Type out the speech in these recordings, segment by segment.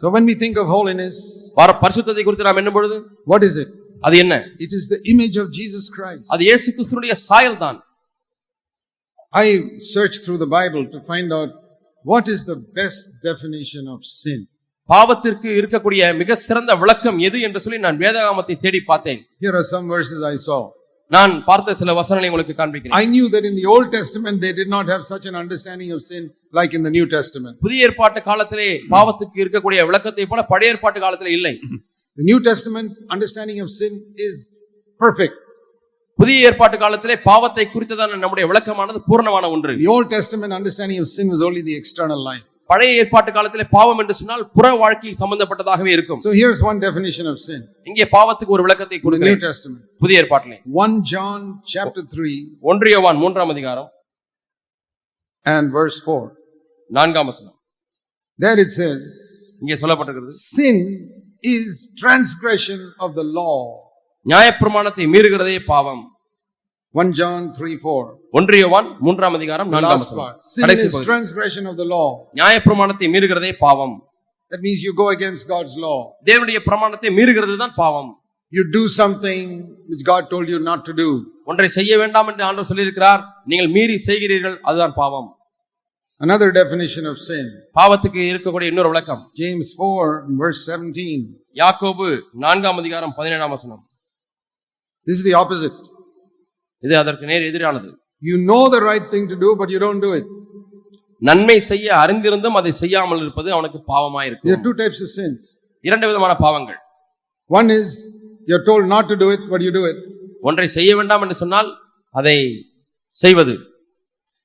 So when we think of holiness, வர பரிசுத்தத்தை குறித்து நாம் என்னும் பொழுது what is it? அது என்ன It is the image of Jesus Christ. அது இயேசு கிறிஸ்துனுடைய சாயல் தான் I searched through the Bible to find out what is the best definition of sin. பாவத்திற்கு இருக்கக்கூடிய மிக சிறந்த விளக்கம் எது என்று சொல்லி நான் வேதகாமத்தை தேடி பார்த்தேன் Here are some verses I saw. நான் பார்த்த சில வசனங்களை உங்களுக்கு காண்பிக்கிறேன் I knew that in the Old Testament they did not have such an understanding of sin like in the New Testament. புதிய ஏற்பாட்டு காலத்திலே பாவத்துக்கு இருக்கக்கூடிய விளக்கத்தை போல பழைய ஏற்பாட்டு காலத்திலே இல்லை The New Testament understanding of sin is perfect. புதிய ஏற்பாட்டு காலத்திலே பாவத்தை குறித்ததான நம்முடைய விளக்கமானது பூர்ணமான ஒன்று The Old Testament understanding of sin was only the external life. பழைய ஏற்பாட்டு காலத்திலே பாவம் என்று சொன்னால் புற வாழ்க்கை சம்பந்தப்பட்டதாகவே இருக்கும். So here's one definition of sin. இங்கே பாவத்துக்கு ஒரு விளக்கத்தை the New கொடுக்கிறேன். Testament. புதிய ஏற்பாட்டிலே. 1 John chapter 3 ஒன்றியவான் மூன்றாம் அதிகாரம். and verse 4. நான்காம் வசனம். There it says, இங்கே சொல்லப்பட்டிருக்கிறது. Sin is transgression of the law. நியாயப்பிரமாணத்தை மீறுகிறதே பாவம். 1 John 3 4. ஒன்றியவான் மூன்றாம் அதிகாரம் The நான்காம் last வசனம் part. Sin கடைசி is பகுதி transgression of the law. நியாயப்பிரமாணத்தை மீறுகிறதே பாவம் That means you go against God's law. தேவனுடைய பிரமாணத்தை மீறுகிறது தான் பாவம் You do something which God told you not to do. ஒன்றை செய்ய வேண்டாம் என்று ஆண்டவர் சொல்லியிருக்கிறார் நீங்கள் மீறி செய்கிறீர்கள் அதுதான் பாவம் Another definition of sin. பாவத்துக்கு இருக்கக்கூடிய இன்னொரு விளக்கம் James 4 and verse 17. யாக்கோபு நான்காம் அதிகாரம் பதினேழாம் வசனம் This is the opposite. இது அதற்கு நேர் எதிரானது You know the right thing to do, but you don't do it. நன்மை செய்ய அறிந்திருந்தும் அதை செய்யாமல் இருப்பது அவனுக்கு are பாவமாயிருக்கும் two types of sins. இரண்டு விதமான பாவங்கள் One is you're told not to do it, but you do it. ஒன்றை செய்ய வேண்டாம் என்று சொன்னால் அதை செய்வது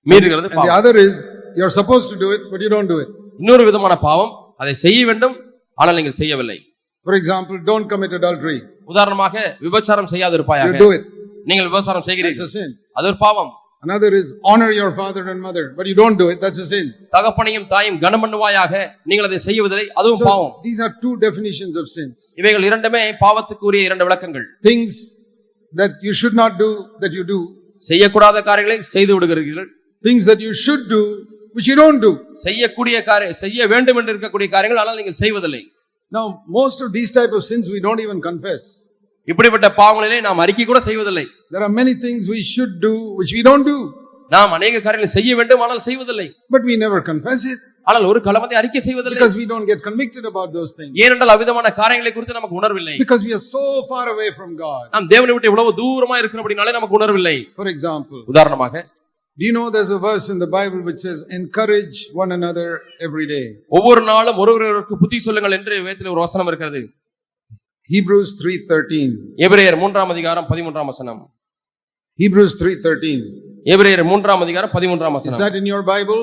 மீறுகிறது the பாவம் other is you're supposed to do it, but you don't do it. இன்னொரு விதமான பாவம் அதை செய்ய வேண்டும் ஆனால் நீங்கள் செய்யவில்லை For example, don't commit adultery. உதாரணமாக விபச்சாரம் செய்யாதிருப்பாயாக do it. நீங்கள் விபச்சாரம் செய்கிறீர்கள். அது ஒரு பாவம் Another is honor your father and mother, but you don't do it. That's a sin. தகப்பனையும் தாயும் கனம் பண்ணுவாயாக நீங்கள் அதை செய்வதில்லை அதுவும் பாவம் these are two definitions of sins. இவைகள் இரண்டுமே பாவத்துக்கு உரிய இரண்டு விளக்கங்கள் Things that you should not do that you do. செய்யக்கூடாத காரியங்களை செய்து விடுகிறீர்கள் Things that you should do which you don't do. செய்யக்கூடிய காரிய செய்ய வேண்டும் என்று இருக்கக்கூடிய காரியங்கள் ஆனால் நீங்கள் செய்வதில்லை Now, most of these type of sins we don't even confess. இப்படிப்பட்ட பாவங்களிலே நாம் அறிக்கை கூட செய்வதில்லை There are many things we should do which we don't do, நாம் அநேக காரியங்களை செய்ய வேண்டும் ஆனால் செய்வதில்லை but we never confess it ஆனால் ஒரு களமத்தை அறிக்கை செய்வதில்லை because we don't get convicted about those things. ஏனென்றால் அவ்விதமான காரியங்களை குறித்து நமக்கு உணர்வில்லை Because we are so far away from God. நாம் தேவனை விட்டு இவ்வளவு தூரமா இருக்கிறபடினாலே நமக்கு உணர்வில்லை For example, உதாரணமாக do you know there's a verse in the Bible which says, encourage one another every day? ஒவ்வொரு நாளும் ஒருவருக்கு புத்தி சொல்லுங்கள் என்று வேதத்தில் ஒரு வசனம் இருக்கிறது Hebrews 3.13. எபிரேயர் மூன்றாம் அதிகாரம் பதிமூன்றாம் வசனம் Hebrews 3.13. எபிரேயர் மூன்றாம் அதிகாரம் பதிமூன்றாம் Is வசனம் that in your Bible?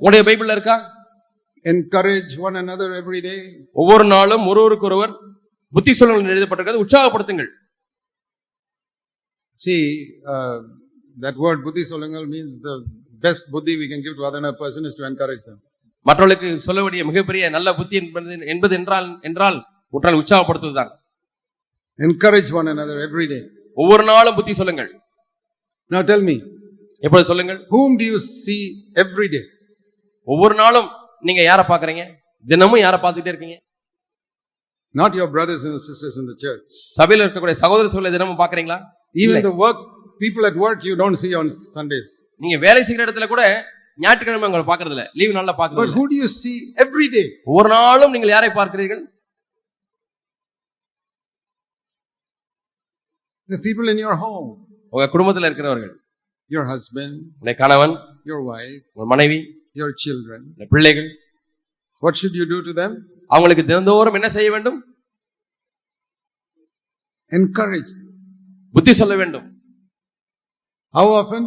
உங்களுடைய பைபிள்ல இருக்கா Encourage one another every day. ஒவ்வொரு நாளும் ஒருவருக்கு ஒருவர் புத்தி சொல்லுங்கள் எழுதப்பட்டிருக்கிறது உற்சாகப்படுத்துங்கள் See, uh, that word buddhi solangal means the best buddhi we can give to other person is to encourage them. மற்றவர்களுக்கு சொல்ல வேண்டிய மிகப்பெரிய நல்ல புத்தி என்பது என்பது என்றால் என்றால் உற்றால் உற்சாகப்படுத்துவதுதான் Encourage one another every day. ஒவ்வொரு நாளும் புத்தி சொல்லுங்கள் Now tell me, எப்பொழுது சொல்லுங்கள் whom do you see every day? ஒவ்வொரு நாளும் நீங்க யாரை பாக்குறீங்க தினமும் யாரை பார்த்துட்டே இருக்கீங்க Not your brothers and sisters in the church. சபையில இருக்கக்கூடிய சகோதர சகோதரி தினமும் பாக்குறீங்களா இல்லை. the work people at work you don't see on Sundays. நீங்க வேலை செய்கிற இடத்துல கூட ஞாயிற்றுக்கிழமை உங்களை பாக்குறது இல்ல லீவு நாள்ல பாக்குறது who do you see every day? ஒவ்வொரு நாளும் நீங்கள் யாரை பார்க்கிறீர்கள் The people in your home, உங்க குடும்பத்துல இருக்கிறவர்கள் your husband, உங்களுடைய கணவன் your wife, உங்க மனைவி your children. உங்களுடைய பிள்ளைகள் What should you do to them? அவங்களுக்கு தினந்தோறும் என்ன செய்ய வேண்டும் Encourage. them. புத்தி சொல்ல வேண்டும் How often?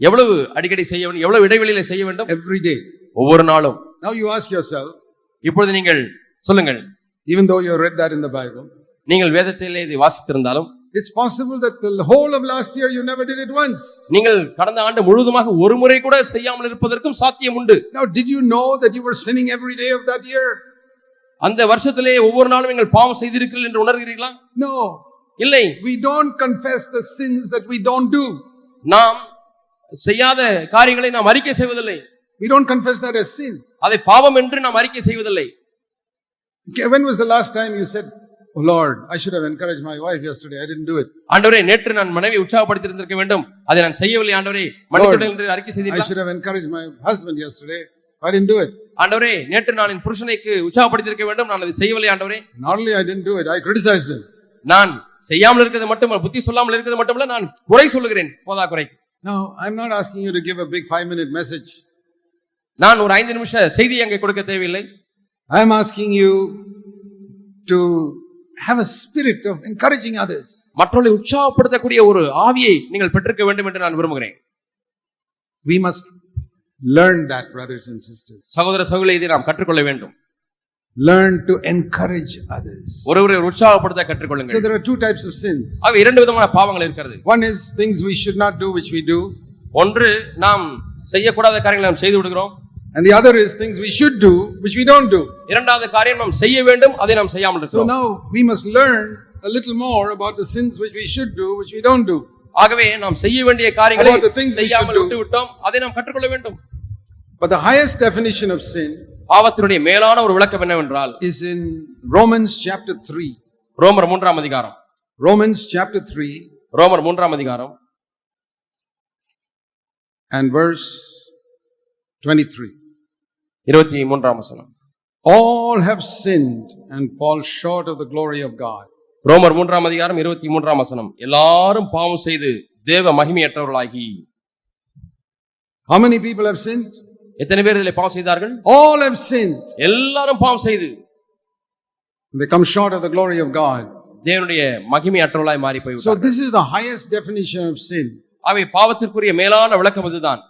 எவ்வளவு அடிக்கடி செய்ய வேண்டும் எவ்வளவு இடைவெளியில செய்ய வேண்டும் Every day. ஒவ்வொரு நாளும் Now you ask yourself, இப்பொழுது நீங்கள் சொல்லுங்கள் even though you read that in the Bible, நீங்கள் வேதத்திலே இதை வாசித்திருந்தாலும் it's possible that the whole of last year you never did it once. நீங்கள் கடந்த ஆண்டு முழுவதுமாக ஒரு முறை கூட செய்யாமல் இருப்பதற்கும் சாத்தியம் உண்டு Now, did you know that you were sinning every day of that year? அந்த வருஷத்திலே ஒவ்வொரு நாளும் நீங்கள் பாவம் செய்திருக்கிறீர்கள் என்று உணர்கிறீர்களா No. இல்லை We don't confess the sins that we don't do. நாம் செய்யாத காரியங்களை நாம் அறிக்கை செய்வதில்லை We don't confess that as sin. அதை பாவம் என்று நாம் அறிக்கை செய்வதில்லை when was the last time you said, Oh Lord, I should have encouraged my wife yesterday. I didn't do it. ஆண்டவரே நேற்று நான் மனைவி உற்சாகப்படுத்தியிருந்திருக்க வேண்டும் அதை நான் செய்யவில்லை ஆண்டவரே என்று அறிக்கை I செய்தீர்களா should have encouraged my husband yesterday. I didn't do it. ஆண்டவரே நேற்று நான் என் புருஷனைக்கு உற்சாகப்படுத்தியிருக்க வேண்டும் நான் அதை செய்யவில்லை ஆண்டவரே do it, I criticized him. நான் செய்யாமல் இருக்கிறது மட்டும் புத்தி சொல்லாமல் இருக்கிறது மட்டுமல்ல நான் குறை சொல்லுகிறேன் போதா குறை Now, I'm not asking you to give a big five minute message. நான் ஒரு ஐந்து நிமிஷ செய்தி அங்கே கொடுக்க தேவையில்லை I'm asking you to have a spirit of encouraging others. மற்றவர்களை உற்சாகப்படுத்தக்கூடிய ஒரு ஆவியை நீங்கள் பெற்றிருக்க வேண்டும் என்று நான் விரும்புகிறேன் We must learn that, brothers and sisters. சகோதர சகோதரி இதை நாம் கற்றுக்கொள்ள வேண்டும் Learn to encourage others. ஒருவரை உற்சாகப்படுத்த So கற்றுக்கொள்ளுங்கள் there are two types of sins. ஆக இரண்டு விதமான பாவங்கள் இருக்கிறது One is things we should not do, which we do. ஒன்று நாம் செய்யக்கூடாத காரியங்களை நாம் செய்து விடுகிறோம் And the other is things we should do, which we don't do. இரண்டாவது காரியம் நாம் செய்ய வேண்டும் அதை நாம் செய்யாமல் So இருக்கிறோம் now we must learn a little more about the sins which we should do, which we don't do. ஆகவே நாம் செய்ய வேண்டிய காரியங்களை About the things we செய்யாமல் should do. விட்டு விட்டோம் அதை நாம் கற்றுக்கொள்ள வேண்டும் But the highest definition of sin பாவத்தினுடைய மேலான ஒரு விளக்கம் என்னவென்றால் is in Romans chapter 3. ரோமர் மூன்றாம் அதிகாரம் Romans chapter 3 ரோமர் மூன்றாம் அதிகாரம் and verse 23. இருபத்தி மூன்றாம் வசனம் All have sinned and fall short of the glory of God. ரோமர் மூன்றாம் அதிகாரம் இருபத்தி மூன்றாம் வசனம் எல்லாரும் பாவம் செய்து தேவ மகிமையற்றவர்களாகி How many people have sinned? எத்தனை பேர் இதில் பாவம் செய்தார்கள் All have sinned. எல்லாரும் பாவம் செய்து They come short of the glory of God. தேவனுடைய மகிமையற்றவர்களாய் மாறி So போய்விட்டார்கள் this is the highest definition of sin. அவை பாவத்திற்குரிய மேலான விளக்கம் இதுதான்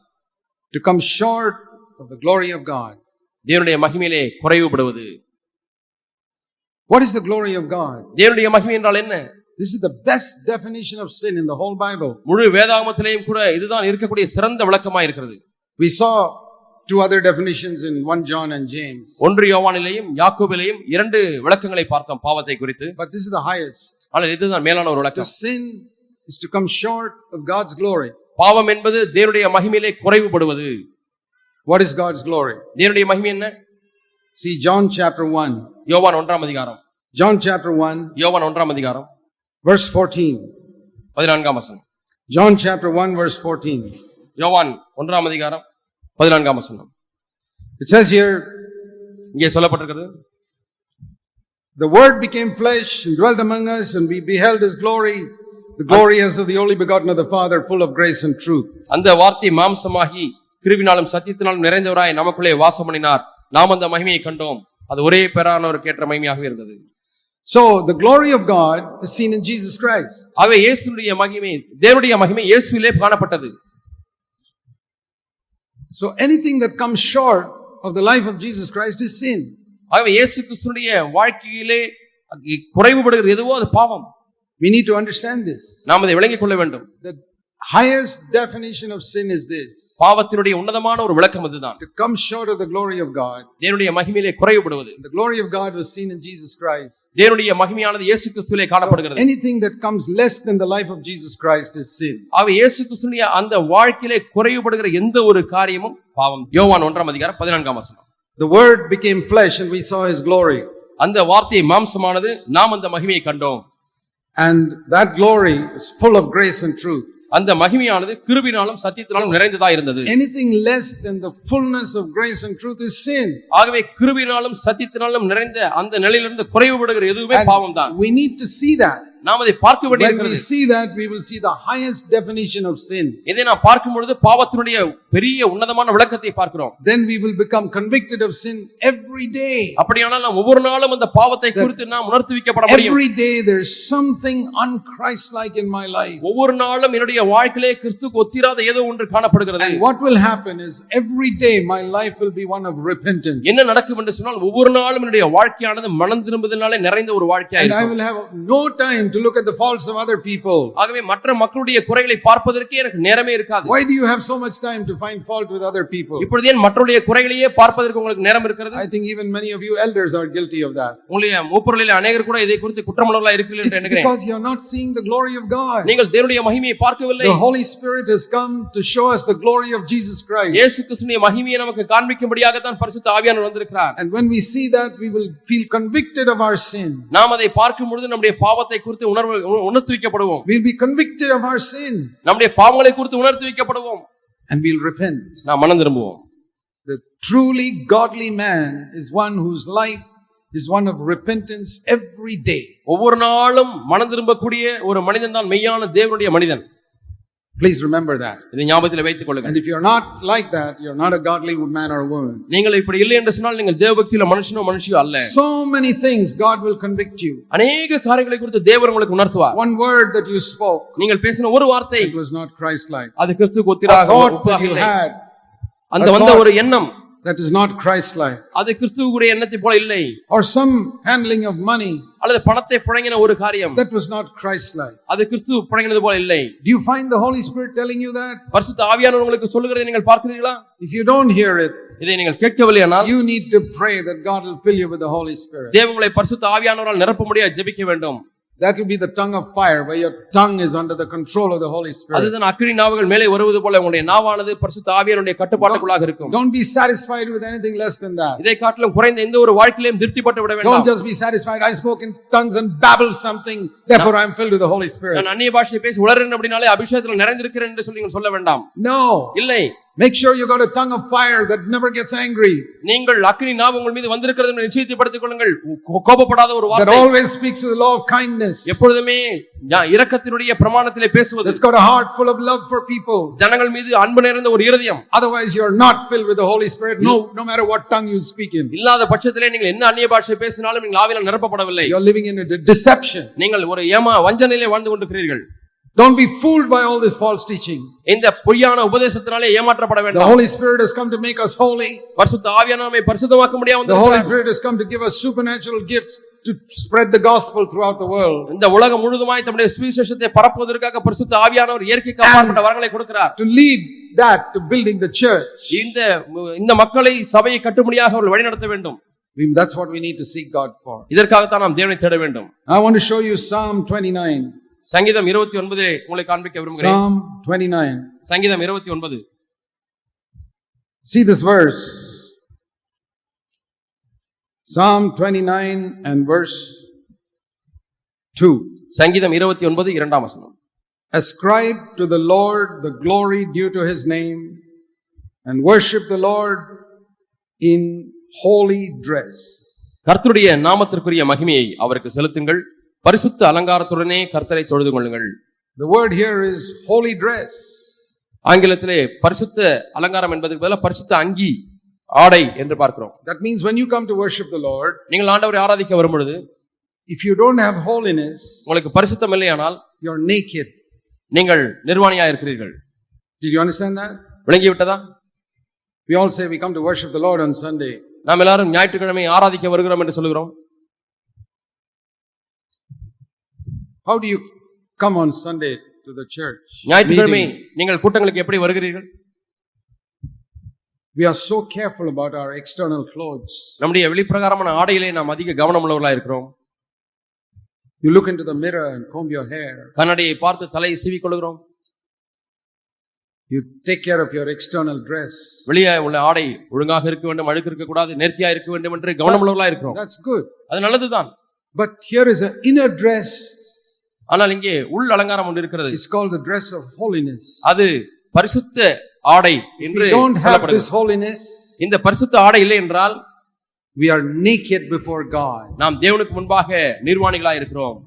To come short of the glory of God. தேவனுடைய மகிமையிலே குறைவுபடுவது What is the glory of God? தேவனுடைய மகிமை என்றால் என்ன This is the best definition of sin in the whole Bible. முழு வேதாகமத்திலேயும் கூட இதுதான் இருக்கக்கூடிய சிறந்த விளக்கமாய் இருக்கிறது We saw two other definitions in 1 John and James. ஒன்று யோவானிலேயும் யாக்கோபிலேயும் இரண்டு விளக்கங்களை பார்த்தோம் பாவத்தை குறித்து But this is the highest. ஆனால் இதுதான் மேலான ஒரு விளக்கம் sin is to come short of God's glory. பாவம் என்பது தேவனுடைய மகிமையிலே குறைவுபடுவது What is God's glory? தேவனுடைய மகிமை என்ன See John chapter 1. யோவான் ஒன்றாம் அதிகாரம் John chapter 1, யோவான் ஒன்றாம் அதிகாரம் verse 14. பதினான்காம் வசனம் John chapter 1, verse 14. யோவான் ஒன்றாம் அதிகாரம் பதினான்காம் வசனம் It says here, இங்கே சொல்லப்பட்டிருக்கிறது The Word became flesh and dwelt among us, and we beheld His glory, the glory as of the only begotten of the Father, full of grace and truth. அந்த வார்த்தை மாம்சமாகி கிருவினாலும் சத்தியத்தினாலும் நிறைந்தவராய் நமக்குள்ளே வாசம் பண்ணினார் நாம் அந்த மகிமையை கண்டோம் அது ஒரே பெறானவருக்கு ஏற்ற மகிமையாக இருந்தது So the glory of God is seen in Jesus Christ. ஆகவே இயேசுடைய மகிமை தேவனுடைய மகிமை இயேசுவிலே காணப்பட்டது So anything that comes short of the life of Jesus Christ is sin. ஆகவே இயேசு கிறிஸ்துடைய வாழ்க்கையிலே குறைவுபடுகிறது எதுவோ அது பாவம் We need to understand this. நாம் அதை விளங்கிக் கொள்ள வேண்டும் The highest definition of sin is this பாவத்தினுடைய உன்னதமான ஒரு விளக்கம் இதுதான் to come short of the glory of God. தேவனுடைய மகிமையிலே குறைவுபடுவது The glory of God was seen in Jesus Christ. தேவனுடைய மகிமையானது இயேசு கிறிஸ்துவிலே காணப்படுகிறது anything that comes less than the life of Jesus Christ is sin. ஆகவே இயேசு கிறிஸ்துடைய அந்த வாழ்க்கையிலே குறைவுபடுகிற எந்த ஒரு காரியமும் பாவம் யோவான் ஒன்றாம் அதிகாரம் பதினான்காம் வசனம் The Word became flesh and we saw His glory. அந்த வார்த்தை மாம்சமானது நாம் அந்த மகிமையை கண்டோம் And that glory is full of grace and truth. அந்த மகிமையானது கிருபினாலும் சத்தியத்தினாலும் நிறைந்ததா இருந்தது Anything less than the fullness of grace and truth is sin. ஆகவே கிருபினாலும் சத்தியத்தினாலும் நிறைந்த அந்த நிலையிலிருந்து குறைவுபடுகிற எதுவுமே பாவம் தான் we need to see that. நாம் அதை பார்க்க When வேண்டியிருக்கிறது we see that, we will see the highest definition of sin. இதை நாம் பார்க்கும் பொழுது பாவத்தினுடைய பெரிய உன்னதமான விளக்கத்தை பார்க்கிறோம் Then we will become convicted of sin every day. அப்படியானால் நாம் ஒவ்வொரு நாளும் அந்த பாவத்தை குறித்து நாம் உணர்த்துவிக்கப்பட முடியும் Every day there's something unchristlike in my life. ஒவ்வொரு நாளும் என்னுடைய வாழ்க்கையிலே கிறிஸ்துக்கு ஒத்திராத ஏதோ ஒன்று காணப்படுகிறது And what will happen is every day my life will be one of repentance. என்ன நடக்கும் என்று சொன்னால் ஒவ்வொரு நாளும் என்னுடைய வாழ்க்கையானது மனம் திரும்புதனாலே நிறைந்த ஒரு And I வாழ்க்கையாக will have no time to look at the faults of other people. ஆகவே மற்ற மக்களுடைய குறைகளை பார்ப்பதற்கே எனக்கு நேரமே இருக்காது Why do you have so much time to find fault with other people? இப்பொழுது ஏன் மற்றவருடைய குறைகளையே பார்ப்பதற்கு உங்களுக்கு நேரம் இருக்கிறது I think even many of you elders are guilty of that. உங்களுடைய மூப்பொருளில் அநேகர் கூட இதை குறித்து குற்றமுள்ளவர்களா இருக்கிறீர்கள் என்று It's எண்ணுகிறேன் because you're not seeing the glory of God. நீங்கள் தேவனுடைய மகிமையை பார்க்க பார்க்கவில்லை The Holy Spirit has come to show us the glory of Jesus Christ. இயேசு கிறிஸ்துவின் மகிமையை நமக்கு காண்பிக்கும்படியாக தான் பரிசுத்த ஆவியானவர் வந்திருக்கிறார் And when we see that, we will feel convicted of our sin. நாம் அதை பார்க்கும் பொழுது நம்முடைய பாவத்தை குறித்து உணர்வு உ- உணர்த்தி வைக்கப்படுவோம். We'll be convicted of our sin. நம்முடைய பாவங்களை குறித்து உணர்த்தி வைக்கப்படுவோம். And we'll repent. நாம் மனம் திரும்புவோம். The truly godly man is one whose life is one of repentance every day. ஒவ்வொரு நாளும் மனம் திரும்பக்கூடிய ஒரு மனிதன் தான் மெய்யான தேவனுடைய மனிதன். Please remember that. இதை ஞாபகத்தில் வைத்துக் கொள்ளுங்கள் And if you're not like that, you're not a godly man or woman. நீங்கள் இப்படி இல்லை என்று சொன்னால் நீங்கள் தேவபக்தியில மனுஷனோ மனுஷியோ அல்ல So many things God will convict you. அநேக காரியங்களை குறித்து தேவன் உங்களுக்கு உணர்த்துவார் One word that you spoke, நீங்கள் பேசின ஒரு வார்த்தை it was not Christ-like. அது கிறிஸ்துக்கு A ஒத்திராக thought ஒப்பாக that you இல்லை. had, அந்த வந்த ஒரு எண்ணம் that is not Christ-like. அது கிறிஸ்துவுடைய எண்ணத்தை போல இல்லை Or some handling of money, அல்லது பணத்தை புழங்கின ஒரு காரியம் that was not Christ-like. அது கிறிஸ்து புழங்கினது போல இல்லை Do you find the Holy Spirit telling you that? பரிசுத்த ஆவியானவர் உங்களுக்கு சொல்லுகிறதை நீங்கள் பார்க்கிறீர்களா If you don't hear it, இதை நீங்கள் கேட்கவில்லையானால் you need to pray that God will fill you with the Holy Spirit. தேவன் உங்களை பரிசுத்த ஆவியானவரால் நிரப்ப முடியாது ஜெபிக்க வேண்டும் That will be the tongue of fire, where your tongue is under the control of the Holy Spirit. அதுதான் அக்கினி நாவுகள் மேலே வருவது போல உங்களுடைய நாவானது பரிசுத்த ஆவியானுடைய கட்டுப்பாட்டுக்குள்ளாக இருக்கும் Don't be satisfied with anything less than that. இதை காட்டிலும் குறைந்த எந்த ஒரு வாழ்க்கையிலும் திருப்திப்பட்டு விட Don't வேண்டாம் just be satisfied. I spoke in tongues and babbled something, therefore I'm filled with the Holy Spirit. நான் அந்நிய பாஷையை பேசி உளறேன் அப்படின்னாலே அபிஷேகத்தில் நிறைந்திருக்கிறேன் என்று சொல்லி சொல்ல வேண்டாம் No. இல்லை Make sure you got a tongue of fire that never gets angry, நீங்கள் அக்கினி நாவு உங்கள் மீது வந்திருக்கிறது என்று நிச்சயத்தைப்படுத்திக் கொள்ளுங்கள் கோ- கோபப்படாத ஒரு that வார்த்தை always speaks with the law of kindness, எப்பொழுதுமே ஞா- இரக்கத்தினுடைய பிரமாணத்திலே பேசுவது that's got a heart full of love for people. ஜனங்கள் மீது அன்பு நிறைந்த ஒரு இருதயம் Otherwise, you're not filled with the Holy Spirit, no, no matter what tongue you speak in. இல்லாத பட்சத்திலே நீங்கள் என்ன அந்நிய பாஷை பேசினாலும் நீங்கள் ஆவியில் நிரப்பப்படவில்லை You're living in a de- deception. நீங்கள் ஒரு ஏமா வஞ்சனையிலே வாழ்ந்து கொண்டிருக்கிறீர்கள் Don't be fooled by all this false teaching. இந்த பொய்யான உபதேசத்தினாலே ஏமாற்றப்பட The வேண்டாம் Holy Spirit has come to make us holy. பரிசுத்த ஆவியான நம்மை பரிசுத்தமாக்க முடியாம The Holy வந்திருக்கிறார். Spirit has come to give us supernatural gifts to spread the gospel throughout the world. இந்த உலகம் முழுதுமாய் தம்முடைய சுவிசேஷத்தை பரப்புவதற்காக பரிசுத்த ஆவியானவர் இயற்கைக்கு அப்பாற்பட்ட வரங்களை கொடுக்கிறார் To lead that to building the church. இந்த இந்த மக்களை சபையை கட்டும்படியாக அவர்கள் வழிநடத்த வேண்டும் We- That's what we need to seek God for. இதற்காகத்தான் நாம் தேவனை தேட வேண்டும் I want to show you Psalm 29. சங்கீதம் இருபத்தி ஒன்பதிலே உங்களை காண்பிக்க விரும்புகிறேன் Psalm 29. சங்கீதம் இருபத்தி ஒன்பது See this verse. Psalm 29 and verse 2. சங்கீதம் இருபத்தி ஒன்பது இரண்டாம் வசனம் Ascribe to the Lord the glory due to his name and worship the Lord in holy dress. கர்த்தருடைய நாமத்திற்குரிய மகிமையை அவருக்கு செலுத்துங்கள் பரிசுத்த அலங்காரத்துடனே கர்த்தரை தொழுது கொள்ளுங்கள் The word here is holy dress. ஆங்கிலத்திலே பரிசுத்த அலங்காரம் என்பதற்கு பதிலாக பரிசுத்த அங்கி ஆடை என்று பார்க்கிறோம் That means when you come to worship the Lord, நீங்கள் ஆண்டவரை ஆராதிக்க வரும் பொழுது if you don't have holiness, உங்களுக்கு பரிசுத்தம் இல்லையானால் you're naked. நீங்கள் நிர்வாணியா இருக்கிறீர்கள் Did you understand that? விளங்கி விட்டதா We all say we come to worship the Lord on Sunday. நாம் எல்லாரும் ஞாயிற்றுக்கிழமை ஆராதிக்க வருகிறோம் என்று சொல்கிறோம் How do you come on Sunday to the church? ஞாயிற்றுக்கிழமை meeting? நீங்கள் கூட்டங்களுக்கு எப்படி வருகிறீர்கள் We are so careful about our external clothes. நம்முடைய வெளிப்பிரகாரமான ஆடையிலே நாம் அதிக கவனம் உள்ளவர்களா இருக்கிறோம் You look into the mirror and comb your hair. கண்ணாடியை பார்த்து தலையை சீவிக் கொள்கிறோம் You take care of your external dress. வெளியே உள்ள ஆடை ஒழுங்காக இருக்க வேண்டும் அழுக்கு இருக்க கூடாது நேர்த்தியா இருக்க வேண்டும் என்று கவனம் உள்ளவர்களா இருக்கிறோம் That's good. அது நல்லதுதான் But here is an inner dress. ஆனால் இங்கே உள் அலங்காரம் ஒன்று இருக்கிறது It's called the dress of holiness. அது பரிசுத்த ஆடை என்று சொல்லப்படுகிறது இந்த பரிசுத்த ஆடை இல்லை என்றால் we are naked before God. நாம் தேவனுக்கு முன்பாக நிர்வாணிகளா இருக்கிறோம்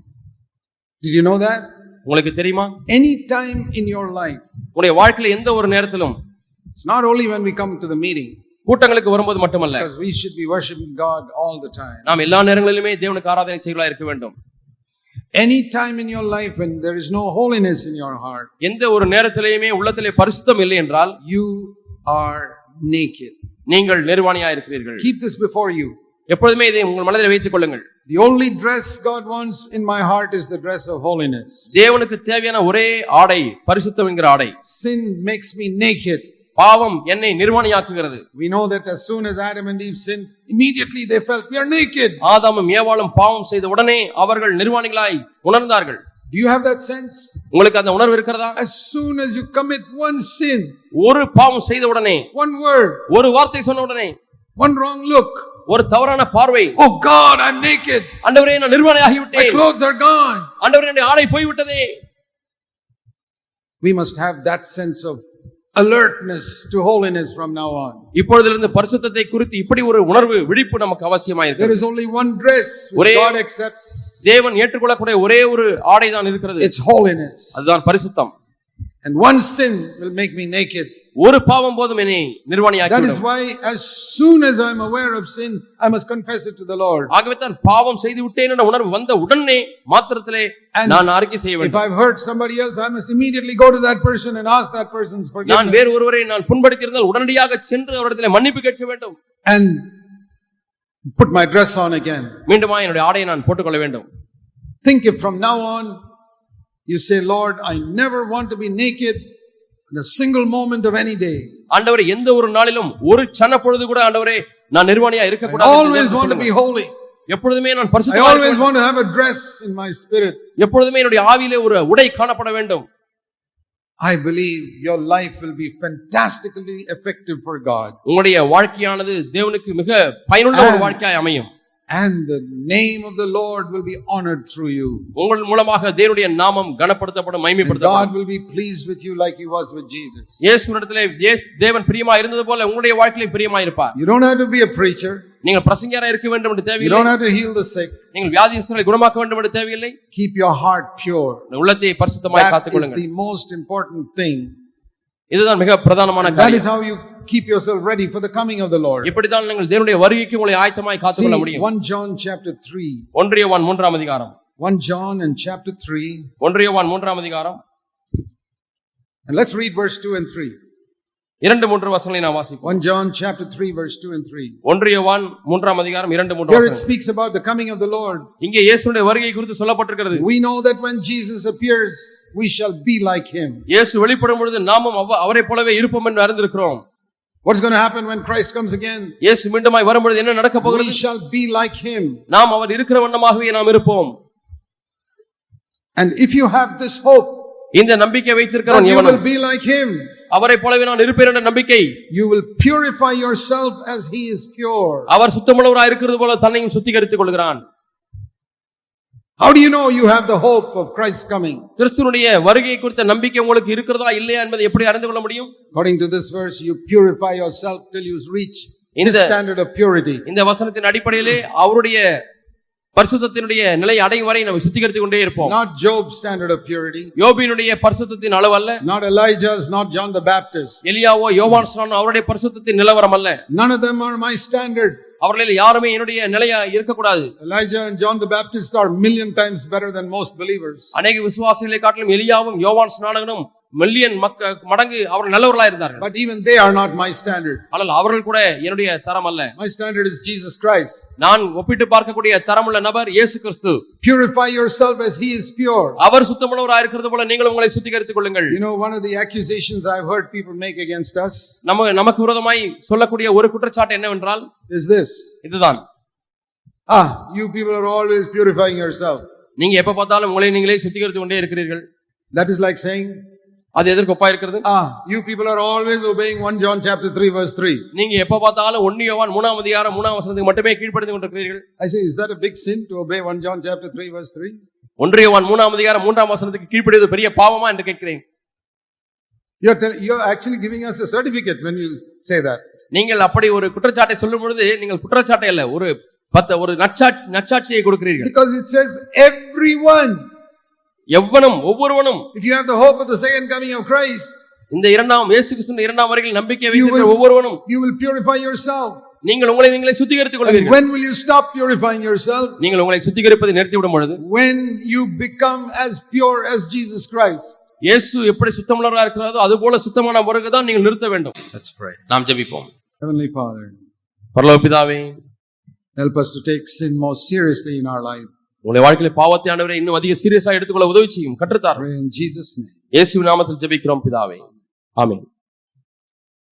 Did you know that? உங்களுக்கு தெரியுமா Any time in your life, உங்களுடைய வாழ்க்கையில எந்த ஒரு நேரத்திலும் it's not only when we come to the meeting, கூட்டங்களுக்கு வரும்போது மட்டுமல்ல because we should be worshiping God all the time. நாம் எல்லா நேரங்களிலுமே தேவனுக்கு ஆராதனை செய்களா இருக்க வேண்டும் Any time in your life when there is no holiness in your heart, எந்த ஒரு நேரத்திலேயுமே உள்ளத்திலே பரிசுத்தம் இல்லை என்றால் you are naked. நீங்கள் நிர்வாணியா இருக்கிறீர்கள் Keep this before you. எப்பொழுதுமே இதை உங்கள் மனதில் வைத்துக் கொள்ளுங்கள் The only dress God wants in my heart is the dress of holiness. தேவனுக்கு தேவையான ஒரே ஆடை பரிசுத்தம் என்கிற ஆடை Sin makes me naked. பாவம் என்னை நிர்வாணியாக்குகிறது We know that as soon as Adam and Eve sinned, immediately they felt we are naked. ஆதாமும் ஏவாளும் பாவம் செய்த உடனே அவர்கள் நிர்வாணிகளாய் உணர்ந்தார்கள் Do you have that sense? உங்களுக்கு அந்த உணர்வு இருக்கிறதா As soon as you commit one sin, ஒரு பாவம் செய்த உடனே one word, ஒரு வார்த்தை சொன்ன உடனே one wrong look, ஒரு தவறான பார்வை oh God, I'm naked. ஆண்டவரே நான் நிர்வாணி My ஆகிவிட்டேன் clothes are gone. ஆண்டவரே என்னுடைய ஆடை போய்விட்டதே We must have that sense of alertness to holiness from now on. இப்பொழுதிலிருந்து பரிசுத்தத்தை குறித்து இப்படி ஒரு உணர்வு விழிப்பு நமக்கு அவசியமாயிருக்கு is only one dress which ஒரே- God accepts. தேவன் ஏற்றுக்கொள்ளக்கூடிய ஒரே ஒரு ஆடை தான் இருக்கிறது It's holiness. அதுதான் பரிசுத்தம் And one sin will make me naked. ஒரு பாவம் போதும் என்னை That is நிர்வாணியாக்கி why, as soon as I'm aware of sin, I must confess it to the Lord. ஆகவே தான் பாவம் செய்து விட்டேன் என்ற உணர்வு வந்த உடனே மாத்திரத்திலே And நான் அறிக்கை செய்ய If வேண்டும் I've hurt somebody else, I must immediately go to that person and ask that person's நான் forgiveness. வேறு ஒருவரை நான் புண்படுத்தியிருந்தால் உடனடியாக சென்று அவரிடத்திலே மன்னிப்பு கேட்க வேண்டும் And put my dress on again. மீண்டுமா என்னுடைய ஆடையை நான் போட்டுக்கொள்ள வேண்டும் Think if from now on you say, Lord, I never want to be naked in a single moment of any day. ஆண்டவரே எந்த ஒரு நாளிலும் ஒரு சன பொழுது கூட ஆண்டவரே நான் நிர்வாணியா always தேவன் want to be சொல்லுங்க. holy. எப்பொழுதுமே நான் I always இருக்க want to have a dress in my spirit. எப்பொழுதுமே என்னுடைய ஆவியிலே ஒரு உடை காணப்பட வேண்டும் I believe your life will be fantastically effective for God. உங்களுடைய வாழ்க்கையானது தேவனுக்கு மிக பயனுள்ள ஒரு. வாழ்க்கையாய் அமையும் And the name of the Lord will be honored through you. உங்கள் மூலமாக தேவனுடைய நாமம் கனப்படுத்தப்படும் And மைமைப்படுத்தப்படும் God will be pleased with you like he was with Jesus. இயேசுவிடத்திலே இயேசு- தேவன் பிரியமா இருந்தது போல உங்களுடைய வாழ்க்கையிலே பிரியமா இருப்பார் You don't have to be a preacher. நீங்கள் பிரசங்கியாரா இருக்க வேண்டும் என்று You தேவையில்லை don't have to heal the sick. நீங்கள் வியாதியஸ்தரை குணமாக்க வேண்டும் என்று தேவையில்லை Keep your heart pure. உங்கள் உள்ளத்தை பரிசுத்தமாய் That is காத்துக்கொள்ளுங்கள் the most important thing. இதுதான் மிக பிரதானமான That is காரியம் how you keep yourself ready for the coming of the Lord. இப்படித்தான் நீங்கள் தேவனுடைய வருகைக்கு உங்களை ஆயத்தமாய் காத்துக்கொள்ள முடியும் 1 John chapter 3. ஒன்றியவான் மூன்றாம் அதிகாரம் 1 John and chapter 3. ஒன்றியவான் மூன்றாம் அதிகாரம் And let's read verse 2 and 3. இரண்டு மூன்று வசனங்களை நான் வாசிப்போம் 1 John chapter 3, verse 2 and 3. ஒன்றியவான் மூன்றாம் அதிகாரம் இரண்டு மூன்று Here it speaks about the coming of the Lord. இங்கே இயேசுடைய வருகை குறித்து சொல்லப்பட்டிருக்கிறது We know that when Jesus appears, we shall be like him. இயேசு வெளிப்படும் பொழுது நாமும் அவ- அவரைப் போலவே இருப்போம் என்று அறிந்திருக்கிறோம் What's going to happen when Christ comes again? இயேசு மீண்டுமாய் வரும்பொழுது என்ன நடக்க We போகிறது shall be like him. நாம் அவர் இருக்கிற வண்ணமாகவே நாம் இருப்போம் And if you have this hope, இந்த நம்பிக்கை that வைத்திருக்கிறவன் you will எவனும் be like him, அவரைப் போலவே நான் இருப்பேன் என்ற நம்பிக்கை you will purify yourself as he is pure. அவர் சுத்தமுள்ளவராய் இருக்கிறது போல தன்னையும் சுத்திகரித்துக் கொள்கிறான் How do you know you have the hope of Christ's coming? கிறிஸ்துவனுடைய வருகை குறித்த நம்பிக்கை உங்களுக்கு இருக்கிறதா இல்லையா என்பதை எப்படி அறிந்து கொள்ள முடியும் According to this verse, you purify yourself till you reach இந்த- standard of purity. இந்த வசனத்தின் அடிப்படையிலே அவருடைய பரிசுத்தத்தினுடைய நிலை அடையும் வரை நம்ம சுத்திகரித்துக் கொண்டே இருப்போம் Not Job's standard of purity, யோபினுடைய பரிசுத்தத்தின் அளவு அல்ல not Elijah's, not John the Baptist. எலியாவோ யோவான் ஸ்நானோ அவருடைய பரிசுத்தத்தின் நிலவரம் அல்ல None of them are my standard. அவர்களில் யாருமே என்னுடைய நிலையா இருக்கக்கூடாது Elijah and John the Baptist are million times better than most believers. அநேக விசுவாசிகளை காட்டிலும் எலியாவும் யோவான் ஸ்நானகனும் மில்லியன் மக்க மடங்கு அவர் நல்லவர்களா இருந்தார்கள் But even they are not my standard. ஆனால் அவர்கள் கூட என்னுடைய தரம் அல்ல My standard is Jesus Christ. நான் ஒப்பிட்டு பார்க்கக்கூடிய தரமுள்ள நபர் இயேசு கிறிஸ்து Purify yourself as he is pure. அவர் சுத்தமுள்ளவராக இருக்கிறது போல நீங்களும் உங்களை சுத்திகரித்துக் கொள்ளுங்கள் You know, one of the accusations I've heard people make against us நம்ம நமக்கு விரோதமாய் சொல்லக்கூடிய ஒரு குற்றச்சாட்டு என்னவென்றால் is this. இதுதான் Ah, you people are always purifying yourself. நீங்க எப்ப பார்த்தாலும் உங்களை நீங்களே சுத்திகரித்து கொண்டே இருக்கிறீர்கள் That is like saying, அது எதற்கு இருக்கிறது you people are always obeying 1 John chapter 3 verse 3. நீங்க எப்ப பார்த்தாலும் ஒன்னியவான் மூணாம் அதிகாரம் மூணாம் வசனத்துக்கு மட்டுமே கீழ்ப்படுத்தி கொண்டிருக்கிறீர்கள் I say, is that a big sin to obey 1 John chapter 3 verse 3? ஒன்றியவான் மூணாம் அதிகாரம் மூன்றாம் வசனத்துக்கு கீழ்ப்படிவது பெரிய பாவமா என்று கேட்கிறேன் You're, tell, you're actually giving us a certificate when you say that. நீங்கள் அப்படி ஒரு குற்றச்சாட்டை சொல்லும் பொழுது நீங்கள் குற்றச்சாட்டை அல்ல ஒரு பத்த ஒரு நச்சாட்சி நச்சாட்சியை கொடுக்கிறீர்கள் Because it says, everyone. எவ்வனும் ஒவ்வொருவனும் If you have the hope of the second coming of Christ, இந்த இரண்டாம் இயேசு கிறிஸ்துவின் இரண்டாம் வரையில் நம்பிக்கை You வைத்திருக்கிற will- ஒவ்வொருவனும் you will purify yourself. நீங்கள் உங்களை நீங்களே சுத்திகரித்துக் And கொள்வீர்கள் when will you stop purifying yourself? நீங்கள் உங்களை சுத்திகரிப்பதை நிறுத்திவிடும் பொழுது When you become as pure as Jesus Christ. இயேசு எப்படி சுத்தமுள்ளவராக இருக்கிறதோ அது போல சுத்தமான பிறகு தான் நீங்கள் நிறுத்த வேண்டும் Let's pray. நாம் ஜெபிப்போம் Heavenly Father, பரலோக பிதாவே help us to take sin more seriously in our life. உங்களுடைய வாழ்க்கையில பாவத்தை ஆண்டவரை இன்னும் அதிக சீரியஸா எடுத்துக்கொள்ள உதவி செய்யும் கற்றுத்தார். இயேசு நாமத்தில் ஜெபிக்கிறோம் பிதாவே. ஆமென்.